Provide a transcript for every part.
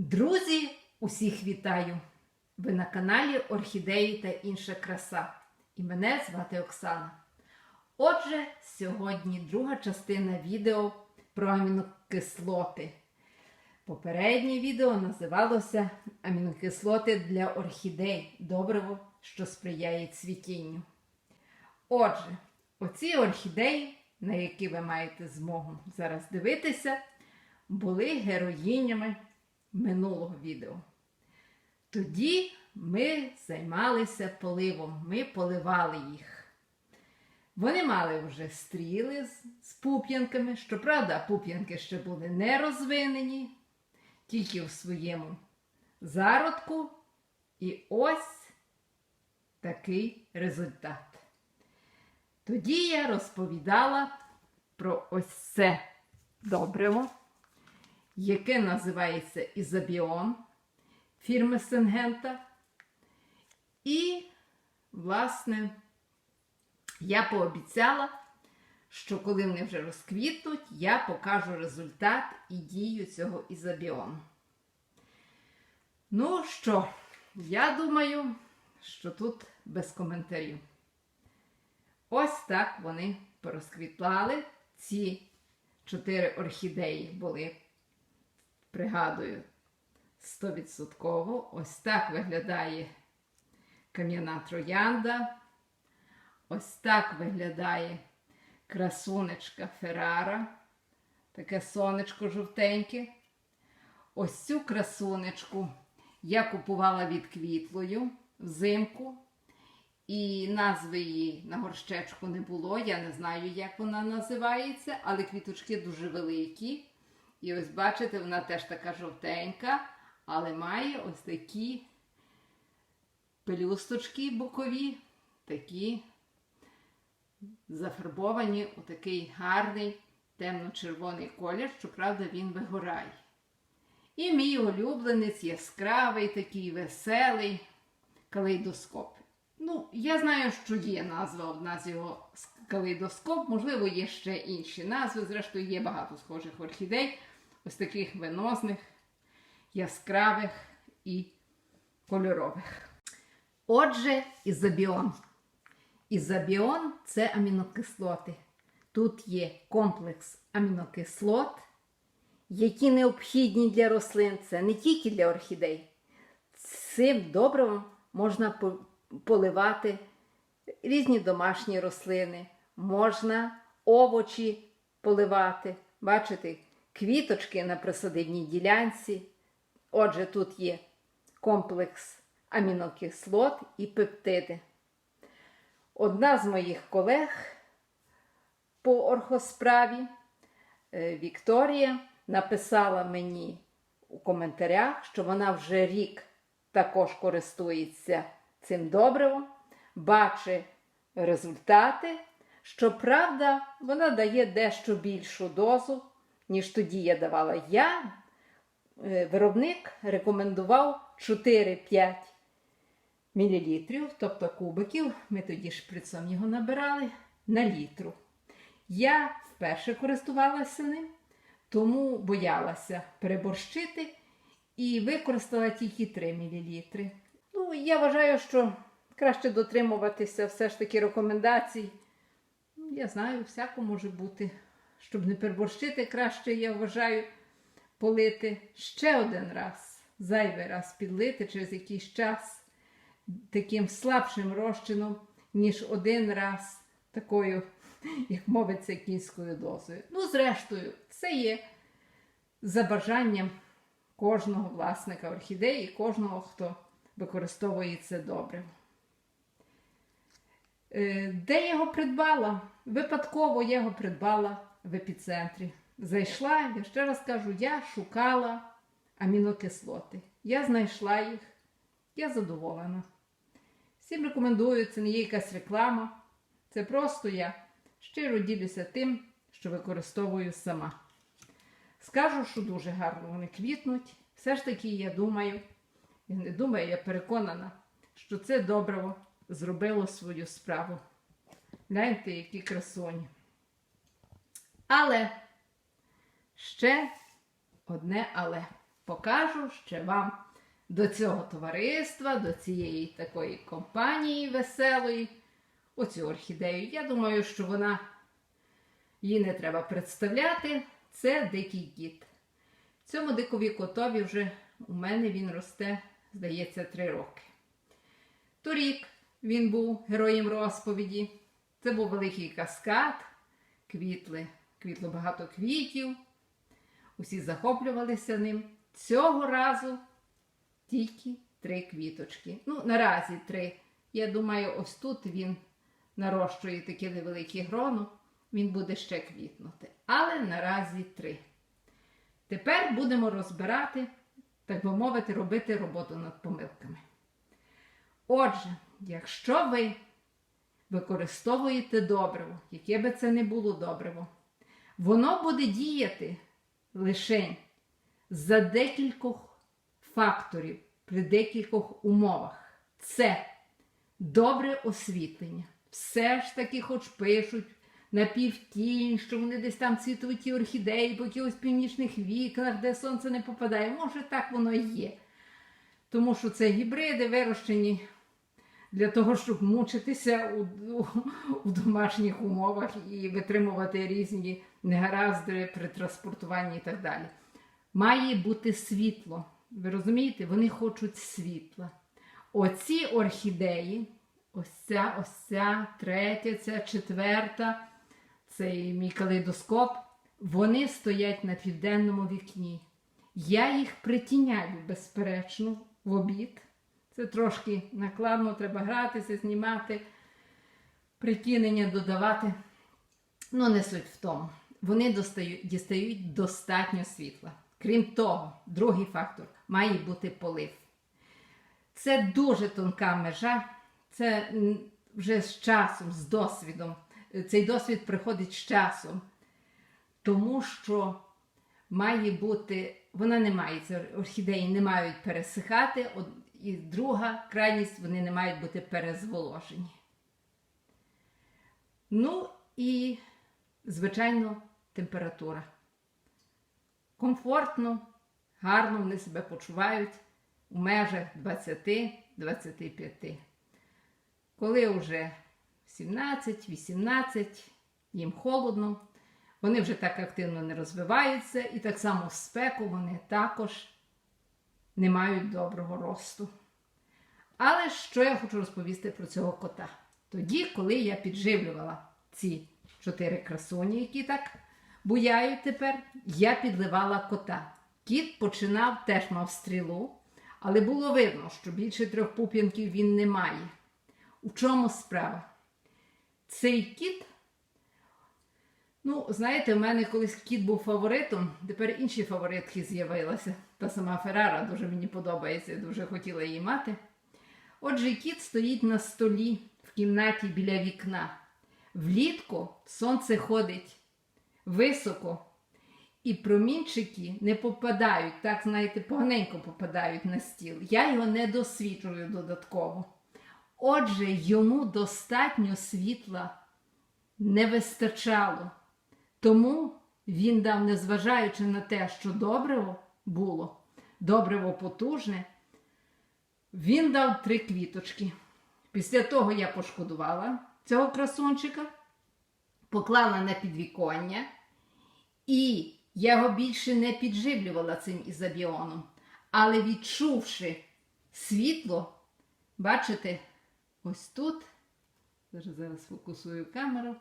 Друзі, усіх вітаю! Ви на каналі Орхідеї та інша краса. І мене звати Оксана. Отже, сьогодні друга частина відео про амінокислоти. Попереднє відео називалося Амінокислоти для орхідей добриво, що сприяє цвітінню. Отже, оці орхідеї, на які ви маєте змогу зараз дивитися, були героїнями минулого відео. Тоді ми займалися поливом, ми поливали їх. Вони мали вже стріли з, з пуп'янками. Щоправда, пуп'янки ще були не розвинені, тільки в своєму зародку. І ось такий результат. Тоді я розповідала про ось це добриво, яке називається Ізобіон фірми Сингента. І, власне, я пообіцяла, що коли вони вже розквітнуть, я покажу результат і дію цього ізобіону. Ну що, я думаю, що тут без коментарів. Ось так вони порозквітлали. Ці чотири орхідеї були, пригадую, 100%. Ось так виглядає кам'яна троянда. Ось так виглядає красунечка Феррара. Таке сонечко жовтеньке. Ось цю красунечку я купувала від квітлою взимку. І назви її на горщечку не було. Я не знаю, як вона називається, але квіточки дуже великі. І ось бачите, вона теж така жовтенька, але має ось такі пелюсточки бокові, такі зафарбовані у такий гарний темно-червоний колір, щоправда, він вигорає. І мій улюбленець яскравий, такий веселий калейдоскоп. Ну, я знаю, що є назва одна з його калейдоскоп, можливо, є ще інші назви. Зрештою, є багато схожих орхідей, ось таких венозних, яскравих і кольорових. Отже, ізобіон. Ізобіон це амінокислоти. Тут є комплекс амінокислот, які необхідні для рослин. Це не тільки для орхідей. Цим добривом можна поливати різні домашні рослини, можна овочі поливати. Бачите, квіточки на присадибній ділянці. Отже, тут є комплекс амінокислот і пептиди. Одна з моїх колег по орхосправі е, Вікторія написала мені у коментарях, що вона вже рік також користується цим добривом, бачить результати. Щоправда, вона дає дещо більшу дозу, ніж тоді я давала. Я, е, виробник, рекомендував 4-5 мл, тобто кубиків. Ми тоді шприцом його набирали на літру. Я вперше користувалася ним, тому боялася переборщити і використала тільки 3 мл. Ну, я вважаю, що краще дотримуватися все ж таки рекомендацій. Ну, Я знаю, всяко може бути. Щоб не переборщити, краще, я вважаю, полити ще один раз, зайвий раз підлити через якийсь час таким слабшим розчином, ніж один раз такою, як мовиться, кінською дозою. Ну, зрештою, це є за бажанням кожного власника орхідеї, кожного, хто використовує це добре. Е, Де я його придбала? Випадково я його придбала в епіцентрі. Зайшла, я ще раз кажу, я шукала амінокислоти. Я знайшла їх, я задоволена. Всім рекомендую, це не є якась реклама. Це просто я щиро ділюся тим, що використовую сама. Скажу, що дуже гарно вони квітнуть. Все ж таки, я думаю, я не думаю, я переконана, що це добриво зробило свою справу. Гляньте, які красуні. Але ще одне але. покажу ще вам до цього товариства, до цієї такої компанії веселої, оцю орхідею. Я думаю, що вона її не треба представляти. Це дикий кіт. Цьому дикові котові вже у мене він росте, здається, три роки. Торік він був героєм розповіді. Це був великий каскад, квітли, квітло багато квітів. Усі захоплювалися ним. Цього разу тільки три квіточки. Ну, наразі три. Я думаю, ось тут він нарощує таке невелике гроно, він буде ще квітнути. Але наразі три. Тепер будемо розбирати, так би мовити, робити роботу над помилками. Отже, якщо ви використовуєте добриво, яке би це не було добриво, воно буде діяти лише за декількох факторів при декількох умовах. Це добре освітлення. Все ж таки, хоч пишуть на півтінь, що вони десь там цвітуть ті орхідеї по якихось північних вікнах, де сонце не попадає. Може, так воно і є. Тому що це гібриди вирощені для того, щоб мучитися у, у, у домашніх умовах і витримувати різні негаразди при транспортуванні і так далі. Має бути світло. Ви розумієте, вони хочуть світла. Оці орхідеї, ось ця, ось ця, третя, ця четверта, цей мій калейдоскоп, вони стоять на південному вікні. Я їх притіняю, безперечно, в обід. Це трошки накладно, треба гратися, знімати, притінення додавати. Ну, не суть в тому. Вони достають, дістають достатньо світла. Крім того, другий фактор має бути полив. Це дуже тонка межа, це вже з часом, з досвідом. Цей досвід приходить з часом, тому що має бути, вона не має, ці орхідеї не мають пересихати, і друга крайність, вони не мають бути перезволожені. Ну і, звичайно, температура. Комфортно, гарно вони себе почувають у межах 20-25. Коли вже 17-18, їм холодно, вони вже так активно не розвиваються, і так само в спеку вони також не мають доброго росту. Але що я хочу розповісти про цього кота? Тоді, коли я підживлювала ці чотири красуні, які так буяють тепер, я підливала кота. Кіт починав, теж мав стрілу, але було видно, що більше трьох пуп'янків він не має. У чому справа? Цей кіт, ну, знаєте, у мене колись кіт був фаворитом, тепер інші фаворитки з'явилися. Та сама Феррара дуже мені подобається, я дуже хотіла її мати. Отже, кіт стоїть на столі в кімнаті біля вікна. Влітку сонце ходить високо, і промінчики не попадають, так, знаєте, поганенько попадають на стіл. Я його не досвіджую додатково. Отже, йому достатньо світла не вистачало. Тому він дав, незважаючи на те, що добриво було, добриво потужне, він дав три квіточки. Після того я пошкодувала цього красунчика, поклала на підвіконня, і я його більше не підживлювала цим ізобіоном. Але відчувши світло, бачите, ось тут, зараз, зараз фокусую камеру,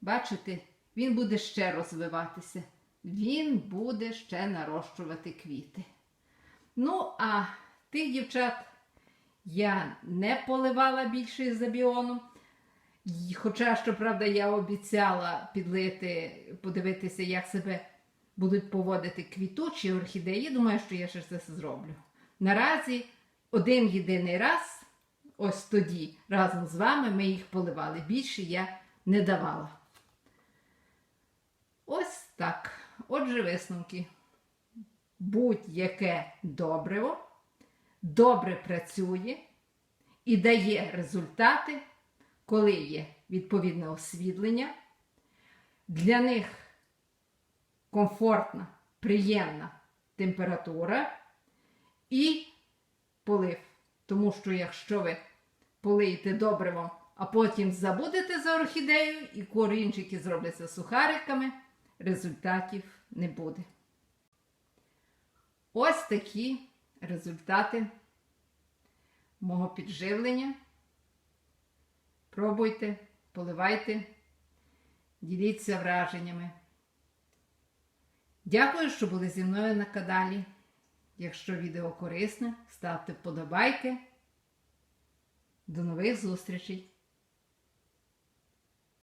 бачите, він буде ще розвиватися. Він буде ще нарощувати квіти. Ну, а тих дівчат я не поливала більше ізобіоном. І Хоча, щоправда, я обіцяла підлити, подивитися, як себе будуть поводити квітучі орхідеї. Думаю, що я ще це зроблю. Наразі один єдиний раз, ось тоді, разом з вами, ми їх поливали. Більше я не давала. Так. Отже, висновки. Будь-яке добриво добре працює і дає результати, коли є відповідне освітлення. Для них комфортна, приємна температура і полив. Тому що якщо ви полиєте добривом, а потім забудете за орхідею і корінчики зробляться сухариками, результатів не буде. Ось такі результати мого підживлення. Пробуйте, поливайте, діліться враженнями. Дякую, що були зі мною на каналі. Якщо відео корисне, ставте вподобайки. До нових зустрічей!